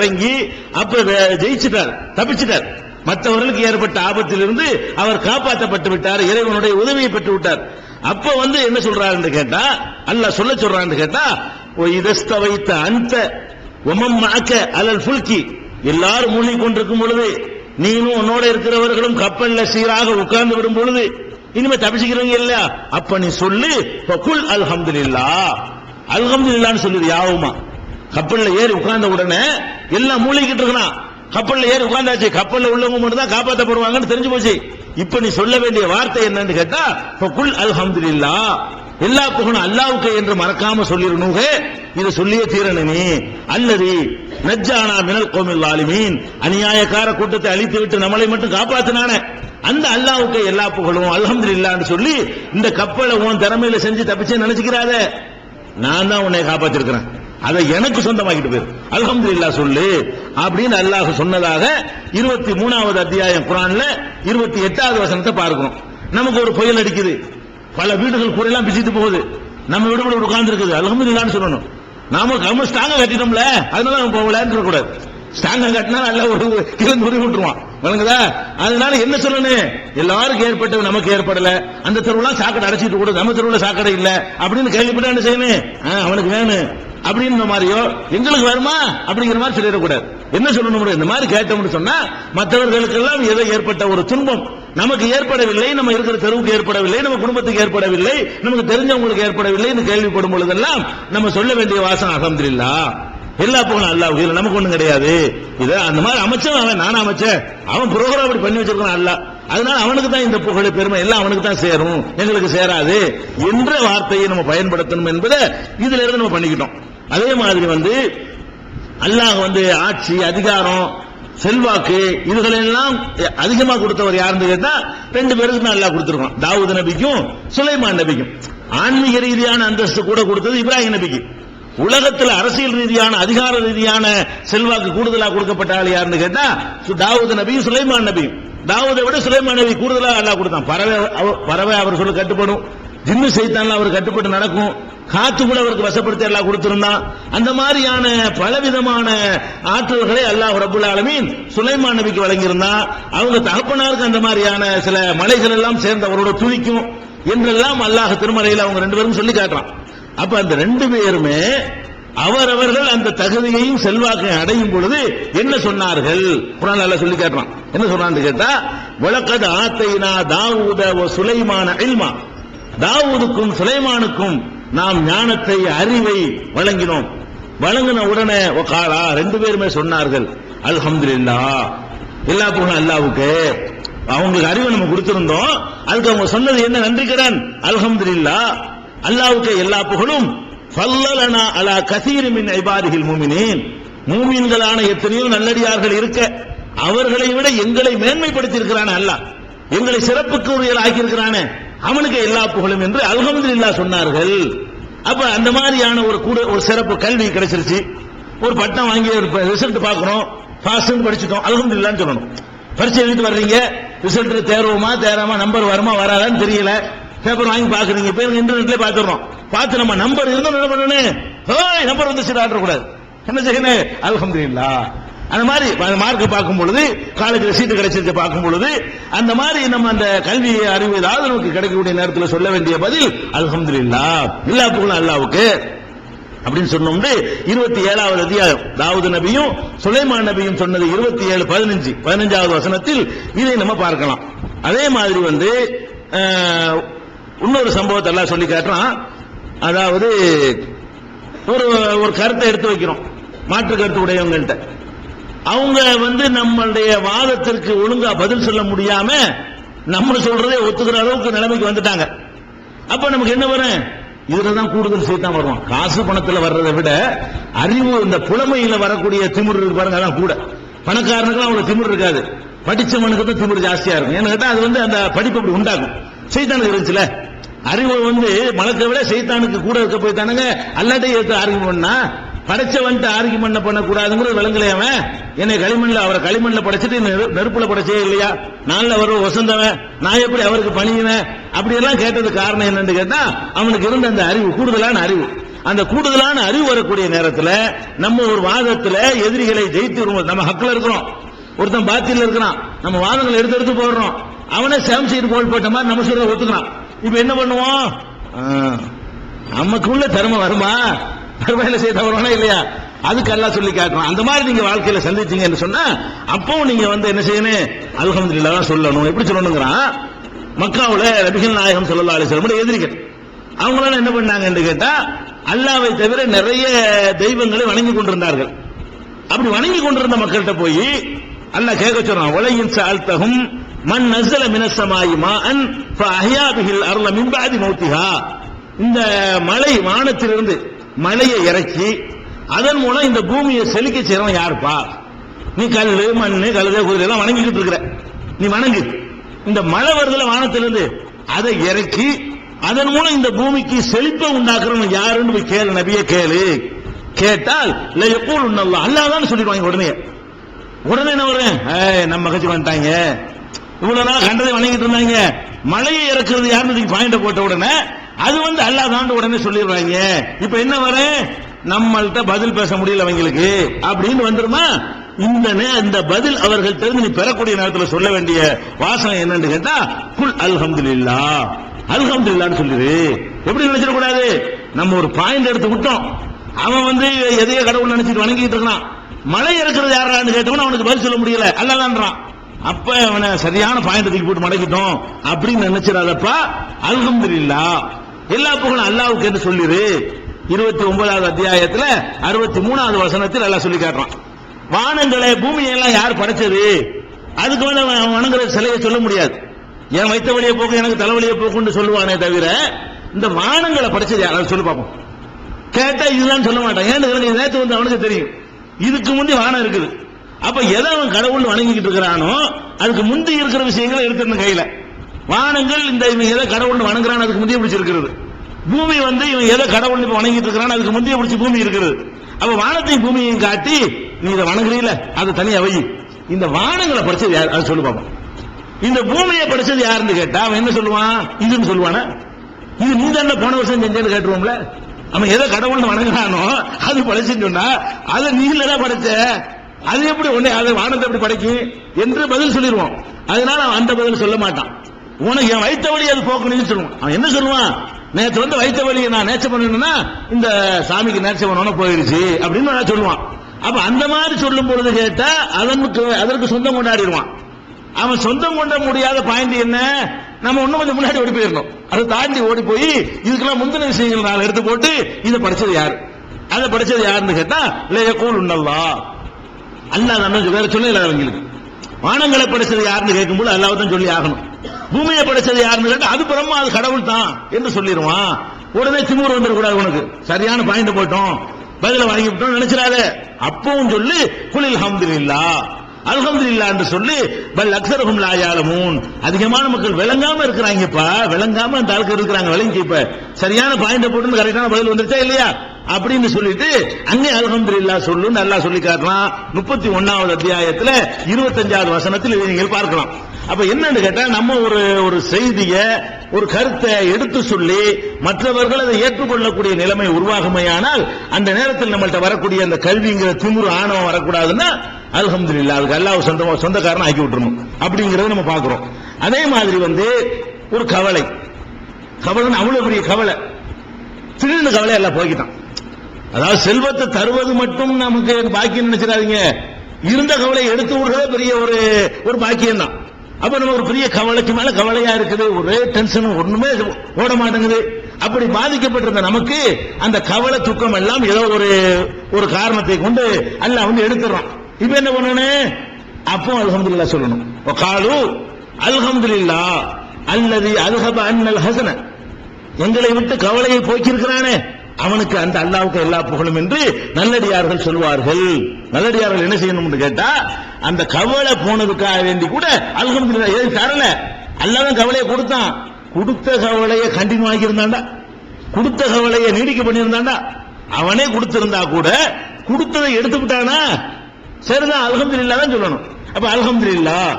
இறங்கி அப்ப ஜெயிச்சிட்டார் தப்பிச்சிட்டார். மற்றவர்களுக்கு ஏற்பட்ட ஆபத்திலிருந்து அவர் காப்பாற்றப்பட்டு விட்டார் இறைவனுடைய உதவியை பெற்று விட்டார். அப்ப வந்து என்ன சொல்றாருன்னு கேட்டா அல்ல சொல்ல சொல்றான்னு கேட்டா "ஒ இதஸ்தவைத்த அந்த உமம் மாக்க அலல் புல்கி எல்லாரும் மூழ்கி கொண்டிருக்கும் பொழுது நீனும் உன்னோட இருக்கிறவர்களும் கப்பல்ல சீராக உட்கார்ந்து விடும் பொழுது இனிமே தப்பிச்சுக்கிறவங்க இல்ல அப்ப நீ சொல்லு பகுல் அல்ஹம்துலில்லா அல்ஹம்துலில்லான்னு சொல்லுது யாவுமா? கப்பல்ல ஏறி உட்கார்ந்த உடனே எல்லாம் மூழ்கிட்டு இருக்கான் கப்பல்ல ஏறி உட்கார்ந்தாச்சு. கப்பல்ல உள்ளவங்க மட்டும் தான் காப்பாற்றப்படுவாங்கன்னு தெரிஞ்சு போச்சு. இப்ப நீ சொல்ல வேண்டிய வார்த்தை என்னன்னு கேட்டா குல் அல்ஹம்துலில்லா. எல்லா புகழும் அல்லாவுக்கு என்று மறக்காம சொல்லிடணுங்க இதை சொல்லியே தீரணுமே அல்லது நஜ்ஜானா மினல் கோமில் ஆலிமீன் அநியாயக்கார கூட்டத்தை அழித்து விட்டு நம்மளை மட்டும் காப்பாத்தினானே. அந்த அல்லாவுக்கு எல்லா புகழும் அல்ஹம்துலில்லான்னு சொல்லி இந்த கப்பலை உன் திறமையில செஞ்சு தப்பிச்சு நினைச்சுக்கிறாத. நான் தான் உன்னை காப்பாத்திருக்கிறேன். அதை எனக்கு சொந்தமாக்கிட்டு போயிரு. இல்லா சொல்லு. அப்படின்னு அல்லாஹ் சொன்னதாக இருபத்தி மூணாவது அத்தியாயம் குரான்ல இருபத்தி எட்டாவது வசனத்தை பார்க்கணும். நமக்கு ஒரு புயல் அடிக்குது. பல வீடுகள் கூட எல்லாம் பிசிட்டு போகுது. நம்ம வீடு கூட உட்கார்ந்து இருக்குது அல்ஹம்துலில்லாஹ்னு சொல்லணும். நாம நம்ம ஸ்டாங்க கட்டிட்டோம்ல. அதனால நம்ம போகலன்னு சொல்லக்கூடாது ஸ்டாங்க கட்டினா நல்ல ஒரு கிழந்து உருவி விட்டுருவான். வழங்குதா அதனால என்ன சொல்லணும்? எல்லாருக்கும் ஏற்பட்டது நமக்கு ஏற்படல. அந்த தெருவுலாம் சாக்கடை அடைச்சிட்டு கூட நம்ம தெருவுல சாக்கடை இல்ல. அப்படின்னு கேள்விப்பட்டா என்ன செய்யணும்? ஆ, அவனுக்கு வேணும். அப்படின்ற மாதிரியோ எங்களுக்கு வருமா அப்படிங்கிற மாதிரி சொல்லிடக்கூடாது. என்ன சொல்லணும் இந்த மாதிரி கேட்டோம்னு சொன்னா மற்றவர்களுக்கெல்லாம் ஏதோ ஏற்பட்ட ஒரு துன்பம்? நமக்கு ஏற்படவில்லை நம்ம இருக்கிற தெருவுக்கு ஏற்படவில்லை நம்ம குடும்பத்துக்கு ஏற்படவில்லை நமக்கு தெரிஞ்சவங்களுக்கு ஏற்படவில்லை என்று கேள்விப்படும் பொழுதெல்லாம் நம்ம சொல்ல வேண்டிய வாசம் அகமதுல்லா எல்லா புகழும் அல்லாஹ் உயிர் நமக்கு ஒண்ணும் கிடையாது. இத அந்த மாதிரி அமைச்சவன் அவன் நானும் அமைச்சேன். அவன் புரோகிராம் அப்படி பண்ணி வச்சிருக்கான் அல்ல அதனால அவனுக்கு தான் இந்த புகழ் பெருமை எல்லாம் அவனுக்கு தான் சேரும். எங்களுக்கு சேராது. என்ற வார்த்தையை நம்ம பயன்படுத்தணும் என்பதை இதுல இருந்து நம்ம பண்ணிக்கிட்டோம். அதே மாதிரி வந்து அல்லாஹ் வந்து ஆட்சி அதிகாரம் செல்வாக்கு இதுகளெல்லாம் அதிகமா கொடுத்தவர் யாருன்னு கேட்டா ரெண்டு பேருக்கு தான் அல்லாஹ் கொடுத்துருக்கோம் தாவூத் நபிக்கும் சுலைமான் நபிக்கும். ஆன்மீக ரீதியான அந்தஸ்து கூட கொடுத்தது இப்ராஹிம் நபிக்கு. உலகத்தில் அரசியல் ரீதியான அதிகார ரீதியான செல்வாக்கு கூடுதலா கொடுக்கப்பட்ட ஆள் யாருன்னு கேட்டா தாவூத் நபியும் சுலைமான் நபியும். தாவூதை விட சுலைமான் நபி கூடுதலா அல்லாஹ் கொடுத்தான். பறவை அவ- பறவை அவர் சொல்ல கட்டுப்படும். ஜின்னு செய்தான் அவர் கட்டுப்பட்டு நடக்கும். காத்து கூட அவருக்கு வசப்படுத்தி எல்லாம் கொடுத்திருந்தான். அந்த மாதிரியான பலவிதமான ஆற்றல்களை அல்லாஹ் ரபுல் ஆலமீன் சுலைமான் நபிக்கு வழங்கியிருந்தான். அவங்க தகப்பனாருக்கு அந்த மாதிரியான சில மலைகள் எல்லாம் சேர்ந்து அவரோட துணிக்கும் என்றெல்லாம் அல்லாஹ் திருமலையில் அவங்க ரெண்டு பேரும் சொல்லி காட்டுறான். அப்ப அந்த ரெண்டு பேருமே அவரவர்கள் அந்த தகுதியையும் செல்வாக்கையும் அடையும் பொழுது என்ன சொன்னார்கள்? குரான் நல்லா சொல்லி காட்டுறான். என்ன சொன்னான்னு கேட்டா வழக்கது ஆத்தைனா தாவூத ஓ சுலைமான இல்மா. தாவூதுக்கும் சுலைமானுக்கும் நாம் ஞானத்தை அறிவை வழங்கினோம். வழங்கின உடனே காலா ரெண்டு பேருமே சொன்னார்கள் அல்ஹம்துலில்லாஹ் எல்லா புகழும் அல்லாவுக்கு. அவங்களுக்கு அறிவை நம்ம கொடுத்திருந்தோம். அதுக்கு அவங்க சொன்னது என்ன நன்றி கடன்? இல்லா அல்லாவுக்கு எல்லா புகழும் ஃபல்லலனா அலா கசீரமின் மின் மூமினின். மூமின்களான எத்தனையோ நல்லடியார்கள் இருக்க அவர்களை விட எங்களை மேன்மைப்படுத்தி இருக்கிறானே அல்லாஹ். எங்களை சிறப்புக்கு உரியல் ஆக்கியிருக்கிறானே அவனுக்கு எல்லா புகழும் என்று அல்ஹம்துலில்லாஹ் சொன்னார்கள். அப்ப அந்த மாதிரியான ஒரு கூட ஒரு சிறப்பு கல்வி கிடைச்சிருச்சு. ஒரு பட்டம் வாங்கி ஒரு ரிசல்ட் பார்க்கணும். பாஸ் படிச்சுட்டோம். அல்ஹம்துலில்லாஹ்னு சொல்லணும். பரிசு எழுதிட்டு வர்றீங்க. ரிசல்ட் தேர்வுமா தேராமா நம்பர் வருமா வராதான்னு தெரியல. பேப்பர் வாங்கி பாக்குறீங்க இப்ப இன்டர்நெட்லேயே பார்த்துடுறோம். பார்த்து நம்ம நம்பர் இருந்தோம் என்ன பண்ணணும்? நம்பர் வந்து சரி கூடாது. என்ன செய்யணும்? அல்ஹம்துலில்லாஹ். அந்த மாதிரி மார்க் பார்க்கும் பொழுது காலேஜில் சீட்டு கிடைச்சிருக்க பார்க்கும் பொழுது அந்த மாதிரி நம்ம அந்த கல்வி அறிவு ஏதாவது நமக்கு கிடைக்கக்கூடிய நேரத்தில் சொல்ல வேண்டிய பதில் அலமது இல்லா இல்லா புகழும் அல்லாவுக்கு. அப்படின்னு சொன்னோம்னு இருபத்தி ஏழாவது அதிகாரம் தாவூது நபியும் சுலைமான் நபியும் சொன்னது இருபத்தி ஏழு பதினஞ்சு. பதினஞ்சாவது வசனத்தில் இதை நம்ம பார்க்கலாம். அதே மாதிரி வந்து இன்னொரு சம்பவத்தை எல்லாம் சொல்லி காட்டுறான். அதாவது ஒரு ஒரு கருத்தை எடுத்து வைக்கிறோம். மாற்று கருத்து உடையவங்கள்ட்ட. அவங்க வந்து நம்மளுடைய வாதத்திற்கு ஒழுங்கா பதில் சொல்ல முடியாம நம்ம சொல்றதே ஒத்துக்கிற அளவுக்கு நிலைமைக்கு வந்துட்டாங்க. அப்ப நமக்கு என்ன வரும்? இதுல தான் கூடுதல் சைத்தான் வருவோம் காசு பணத்துல வர்றதை விட அறிவு இந்த புலமையில வரக்கூடிய திமிர் பாருங்க அதான் கூட. பணக்காரனுக்கு அவ்வளவு திமிர் இருக்காது. படிச்சவனுக்கு தான் திமிர் ஜாஸ்தியா இருக்கும். ஏன்னு கேட்டா அது வந்து அந்த படிப்பு அப்படி உண்டாகும். சைத்தானுக்கு இருந்துச்சுல? அறிவு வந்து மலத்தை விட சைத்தானுக்கு கூட இருக்க போய் தானுங்க அல்லாட்டையும் ஏற்று ஆர்கியூ பண்ணா படைச்சவன்ட்டு ஆர்கியூமெண்ட் பண்ணக்கூடாதுங்கிற விளங்கலையா அவன். என்னை களிமண்ல அவரை களிமண்ல படைச்சிட்டு நெரு- நெருப்புல படைச்சே இல்லையா? நான்ல அவர் வசந்தவன். நான் எப்படி அவருக்கு பணியுவேன்? அப்படி எல்லாம் கேட்டது காரணம் என்னன்னு கேட்டா அவனுக்கு இருந்த அந்த அறிவு கூடுதலான அறிவு. அந்த கூடுதலான அறிவு வரக்கூடிய நேரத்தில் நம்ம ஒரு வாதத்துல எதிரிகளை ஜெயித்து வரும்போது நம்ம ஹக்கில் இருக்கிறோம். ஒருத்தன் பாத்தியில் இருக்கிறான். நம்ம வாதங்களை எடுத்து எடுத்து போடுறோம். அவனே சேம் சீர் போல் போட்ட மாதிரி நம்ம சொல்ற ஒத்துக்கிறான். இப்ப என்ன பண்ணுவோம்? நமக்குள்ள திறமை வருமா? தர்மையில செய்ய தவறானா இல்லையா? அதுக்கு எல்லாம் சொல்லி காட்டணும் அந்த மாதிரி நீங்க வாழ்க்கையில சந்திச்சீங்கன்னு சொன்னா அப்பவும் நீங்க வந்து என்ன செய்யணும்? அல்ஹம்துலில்லாஹ் தான் சொல்லணும். எப்படி சொல்லணுங்கிறான்? மக்காவில் ரபிகள் நாயகம் ஸல்லல்லாஹு அலைஹி வஸல்லம் எதிரிகள் அவங்களால என்ன பண்ணாங்கன்னு கேட்டா அல்லாவை தவிர நிறைய தெய்வங்களை வணங்கி கொண்டிருந்தார்கள். அப்படி வணங்கி கொண்டிருந்த மக்கள்கிட்ட போய் அல்லாஹ் கேட்க சொல்றான் உலகின் சால்தகும் மண் நசல மினசமாயி மான் அஹ்யா அருள மின்பாதி மௌத்திகா இந்த மலை வானத்திலிருந்து மலையை இறக்கி அதன் மூலம் இந்த பூமியை செழிக்க செய்யறவன் யாருப்பா? நீ கல் மண் கழுத குதிரை எல்லாம் வணங்கிக்கிட்டு இருக்கிற. நீ வணங்கு. இந்த மழை வருதுல வானத்திலிருந்து அதை இறக்கி அதன் மூலம் இந்த பூமிக்கு செழிப்பை உண்டாக்குறவன் யாருன்னு போய் கேளு நபிய கேளு. கேட்டால் இல்ல எப்போது உன்னல்லா அல்லாதான் சொல்லிடுவாங்க உடனே. உடனே என்ன வரேன் நம்ம கட்சி வந்துட்டாங்க. இவ்வளவு நாள் கண்டதை வணங்கிட்டு இருந்தாங்க. மழையை இறக்குறது யாருன்னு பாயிண்ட போட்ட உடனே அது வந்து அல்லாதான் உடனே சொல்லிடுவாங்க. இப்ப என்ன வரேன் நம்மள்கிட்ட பதில் பேச முடியல அவங்களுக்கு. அப்படின்னு வந்துருமா? இந்த இந்த பதில் அவர்கள் தெரிஞ்சு நீ பெறக்கூடிய நேரத்தில் சொல்ல வேண்டிய வாசகம் என்னன்னு கேட்டா குல் அல்ஹம்துலில்லா. அல்ஹம்துலில்லான்னு சொல்லிடு எப்படி நினைச்சிடக்கூடாது நம்ம ஒரு பாயிண்ட் எடுத்து விட்டோம். அவன் வந்து எதையோ கடவுள் நினைச்சிட்டு வணங்கிட்டு இருக்கான். மழை இருக்கிறது யாரான்னு கேட்டவன அவனுக்கு பதில் சொல்ல முடியல. அல்லலான்றான் அப்ப அவனை சரியான பாயிண்ட் தூக்கி போட்டு மடக்கிட்டோம். அப்படின்னு நினைச்சிடாதப்பா. அல்ஹம்துலில்லா. எல்லா புகழும் அல்லாவுக்கு என்று சொல்லிடு இருபத்தி ஒன்பதாவது அத்தியாயத்துல அறுபத்தி மூணாவது வசனத்தில் எல்லாம் சொல்லி காட்டுறான். வானங்களை பூமியை எல்லாம் யார் படைச்சது? அதுக்கு மேல அவன் வணங்குற சிலையை சொல்ல முடியாது. என் வைத்த வழியை போக்கு எனக்கு தலைவலியை போக்குன்னு சொல்லுவானே தவிர இந்த வானங்களை படைச்சது யாராவது சொல்லி பார்ப்போம் கேட்டா இதுதான் சொல்ல மாட்டான். ஏன்னு நேற்று வந்து அவனுக்கு தெரியும். இதுக்கு முந்தி வானம் இருக்குது. அப்ப எதை அவன் கடவுள் வணங்கிக்கிட்டு இருக்கிறானோ அதுக்கு முந்தி இருக்கிற விஷயங்களை எடுத்துருந்த கையில. வானங்கள் இந்த இவன் எதை கடவுள் வணங்குறான் அதுக்கு முந்தைய பிடிச்சிருக்கிறது. பூமி வந்து இவன் எதை கடவுள் இப்ப வணங்கிட்டு இருக்கிறான் அதுக்கு முந்தைய பிடிச்சி பூமி இருக்கிறது அப்ப வானத்தையும் பூமியையும் காட்டி நீ இதை வணங்குறீல அது தனி அவை இந்த வானங்களை படிச்சது யார்? அதை சொல்லு பாப்போம். இந்த பூமியை படிச்சது யாருன்னு கேட்டா அவன் என்ன சொல்லுவான்? இதுன்னு சொல்லுவானா? இது நீ தானே போன வருஷம் செஞ்சேன்னு கேட்டுருவோம்ல? அவன் எதை கடவுள்னு வணங்குறானோ அது படைச்சுன்னு சொன்னா அதை நீ இல்லடா படைச்ச? அது எப்படி ஒன்னே அதை வானத்தை எப்படி படைக்கும்? என்று பதில் சொல்லிடுவோம் அதனால அவன் அந்த பதில் சொல்ல மாட்டான். உனக்கு என் வைத்த வழி அது போக்கணும்னு சொல்லுவான். அவன் என்ன சொல்லுவான்? நேற்று வந்து வைத்த வழியை நான் நேச்சை பண்ணணும்னா இந்த சாமிக்கு நேர்ச்சை பண்ணணும் போயிருச்சு அப்படின்னு நான் சொல்லுவான். அப்ப அந்த மாதிரி சொல்லும் பொழுது கேட்டா அதற்கு அதற்கு சொந்தம் கொண்டாடிடுவான். அவன் சொந்தம் கொண்ட முடியாத பாயிண்ட் என்ன? நம்ம இன்னும் கொஞ்சம் முன்னாடி ஓடி போயிடணும். அதை தாண்டி ஓடி போய் இதுக்கெல்லாம் முந்தின விஷயங்கள் நாலு எடுத்து போட்டு இதை படிச்சது யாரு? அதை படிச்சது யாருன்னு கேட்டா இல்லையா கூல் உண்டல்லா. அல்லாத தான் வேற சொல்லல அவங்களுக்கு. வானங்களை படைச்சது யாருன்னு கேட்கும்போது அல்லாஹ் தான் சொல்லி ஆகணும். பூமியை படைச்சது யாருன்னு கேட்டா அது பிரம்மா அது கடவுள் தான் என்று சொல்லிடுவான். உடனே திமுர் வந்துடக்கூடாது உனக்கு. சரியான பாயிண்ட் போட்டோம் பதில வாங்கி விட்டோம் நினைச்சிடாத. அப்பவும் சொல்லி இல்லா ஹம்துலில்லா அல்ஹம்துலில்லா என்று சொல்லி பல் அக்ஸரஹும் லாயாலமூன் அதிகமான மக்கள் விளங்காம இருக்கிறாங்கப்பா. விளங்காம அந்த ஆளுக்கு இருக்கிறாங்க. விளங்கி இப்ப சரியான பாயிண்ட் போட்டு கரெக்டான பதில் வந்துருச்சா இல்லையா? அப்படின்னு சொல்லிட்டு அங்கே அல்ஹம்துலில்லா சொல்லுன்னு நல்லா சொல்லி காட்டலாம். முப்பத்தி ஒன்னாவது அத்தியாயத்துல இருபத்தஞ்சாவது வசனத்தில் இதை நீங்கள் பார்க்கலாம். அப்ப என்னன்னு கேட்டா நம்ம ஒரு ஒரு செய்திய ஒரு கருத்தை எடுத்து சொல்லி மற்றவர்கள் அதை ஏற்றுக்கொள்ளக்கூடிய நிலைமை உருவாகுமையானால் அந்த நேரத்தில் நம்மள்ட்ட வரக்கூடிய அந்த கல்விங்கிற திமுரு ஆணவம் வரக்கூடாதுன்னா அல்ஹம்துலில்லாஹ் அதுக்கு அல்லாஹ் சொந்த சொந்தக்காரன் ஆக்கி விட்டுருணும் அப்படிங்கறத நம்ம பாக்குறோம் அதே மாதிரி வந்து ஒரு கவலை. கவலைன்னு அவ்வளவு பெரிய கவலை. திடீர்னு கவலை எல்லாம் போய்கிட்டான் அதாவது செல்வத்தை தருவது மட்டும் நமக்கு பாக்கியம் நினைச்சிடாதீங்க. இருந்த கவலை எடுத்து விடுறது பெரிய ஒரு ஒரு பாக்கியம் தான் அப்ப நம்ம ஒரு பெரிய கவலைக்கு மேல கவலையா இருக்குது ஒரே டென்ஷன் ஒண்ணுமே ஓட மாட்டேங்குது. அப்படி பாதிக்கப்பட்டிருந்த நமக்கு அந்த கவலை துக்கம் எல்லாம் ஏதோ ஒரு ஒரு காரணத்தை கொண்டு அல்ல வந்து எடுத்துறான் இப்ப என்ன பண்ணணும்? அப்போ அல்ஹம்துல்லா சொல்லணும். காலு அல்ஹம்துல்லா அல்லது அல்ஹப அன்னல் ஹசன. எங்களை விட்டு கவலையை போக்கியிருக்கிறானே. அவனுக்கு அந்த அல்லாவுக்கு எல்லா புகழும் என்று நல்லடியார்கள் சொல்வார்கள். நல்லடியார்கள் என்ன செய்யணும்னு கேட்டா அந்த கவலை போனதுக்காக வேண்டி கூட அல்கம் ஏன் தரல அல்லாதான் கவலையை கொடுத்தான். கொடுத்த கவலையை கண்டினியூ ஆகியிருந்தாண்டா கொடுத்த கவலையை நீடிக்க பண்ணியிருந்தாண்டா அவனே கொடுத்திருந்தா கூட கொடுத்ததை எடுத்து விட்டானா சரிதான் அல்ஹம்துலில்லாஹ் தான் சொல்லணும். அப்ப அல்ஹம்துலில்லாஹ்.